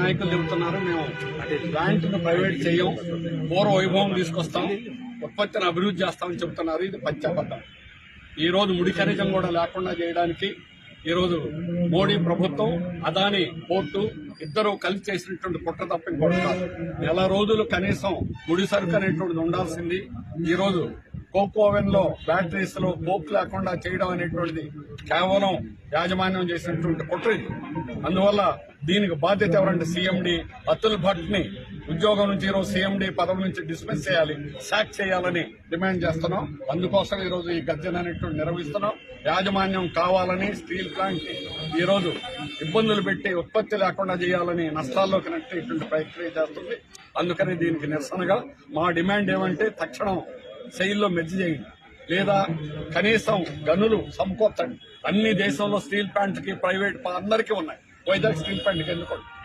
నాయకులు చెబుతున్నారు. మేము ప్లాంట్ జాయింట్ను ప్రైవేట్ చేయం. పూర్వ వైభవం తీసుకొస్తాం. ఉత్పత్తిని అభివృద్ధి చేస్తామని చెబుతున్నారు. ఇది పచ్చబద్ధం ఈ రోజు ముడి ఖనిజం కూడా లేకుండా చేయడానికి ఈ రోజు మోడీ ప్రభుత్వం అదాని పోర్టు ఇద్దరు కలిసి చేసినటువంటి కుట్ర తప్ప ఇంకోటి కాదు. నెల రోజులు కనీసం ముడి సరుకు అనేటువంటిది ఉండాల్సింది. ఈరోజు కోకోవెన్లో కోకోవెన్లో బ్యాటరీస్లో లేకుండా చేయడం అనేటువంటిది కేవలం యాజమాన్యం చేసినటువంటి కుట్ర ఇది. అందువల్ల దీనికి బాధ్యత ఎవరంటే సీఎండి అతుల్ భట్ని ఉద్యోగం నుంచి ఈరోజు సీఎండి పదవి నుంచి డిస్మిస్ చేయాలి సాక్ చేయాలని డిమాండ్ చేస్తున్నాం. అందుకోసం ఈరోజు ఈ గర్జన అనేటువంటి నిర్వహిస్తున్నాం. యాజమాన్యం కావాలని స్టీల్ ప్లాంట్ ఈరోజు ఈ రోజు ఇబ్బందులు పెట్టి ఉత్పత్తి లేకుండా చేయాలని నష్టాల్లోకి నెట్టేటువంటి ప్రక్రియ చేస్తుంది. అందుకని దీనికి నిరసనగా మా డిమాండ్ ఏమంటే తక్షణం శైలిలో మెచ్చి చేయండి. లేదా కనీసం గనులు సమకూర్చండి. అన్ని దేశంలో స్టీల్ ప్లాంట్కి ప్రైవేట్ అందరికీ ఉన్నాయి. వైజాగ్ స్టీల్ ప్లాంట్కి ఎందుకు? ఎందుకోండి